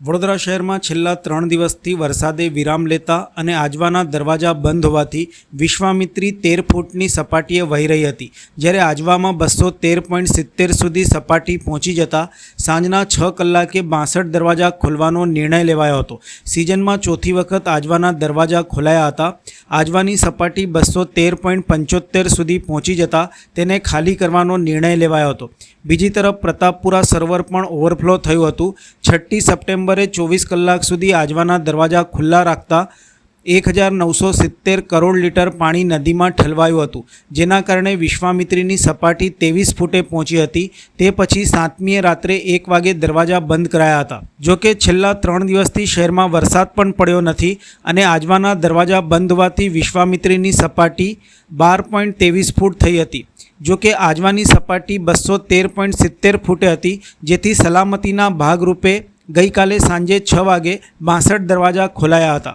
વડોદરા શહેરમાં છેલ્લા ત્રણ દિવસથી વરસાદે વિરામ લેતા અને આજવાના દરવાજા બંધ હોવાથી વિશ્વામિત્રી તેર ફૂટની સપાટીએ વહી રહી હતી. જ્યારે આજવામાં બસો તેર પોઈન્ટ સિત્તેર સુધી સપાટી પહોંચી જતા સાંજના છ કલાકે બાસઠ દરવાજા ખોલવાનો નિર્ણય લેવાયો હતો. સિઝનમાં ચોથી વખત આજવાના દરવાજા ખોલાયા હતા. આજવાની સપાટી બસો તેર પોઈન્ટ પંચોતેર સુધી પહોંચી જતા તેને ખાલી કરવાનો નિર્ણય લેવાયો હતો. બીજી તરફ પ્રતાપપુરા સર્વર પણ ઓવરફ્લો થયું હતું. છઠ્ઠી સપ્ટેમ્બરે ચોવીસ કલાક સુધી આજવાના દરવાજા ખુલ્લા રાખતા એક હજાર નવસો સિત્તેર કરોડ લીટર પાણી નદીમાં ઠલવાયું હતું. જેના કારણે વિશ્વામિત્રીની સપાટી ત્રેવીસ ફૂટે પહોંચી હતી. તે પછી સાતમીએ રાત્રે એક વાગે દરવાજા બંધ કરાયા હતા. જોકે છેલ્લા ત્રણ દિવસથી શહેરમાં વરસાદ પણ પડ્યો નથી અને આજવાના દરવાજા બંધ હોવાથી વિશ્વામિત્રીની સપાટી બાર પોઈન્ટ ત્રેવીસ ફૂટ થઈ હતી. જોકે આજવાની સપાટી બસો તેર પોઈન્ટ સિત્તેર ફૂટે હતી, જેથી સલામતીના ભાગરૂપે ગઈકાલે સાંજે છ વાગે બાસઠ દરવાજા ખોલાયા હતા.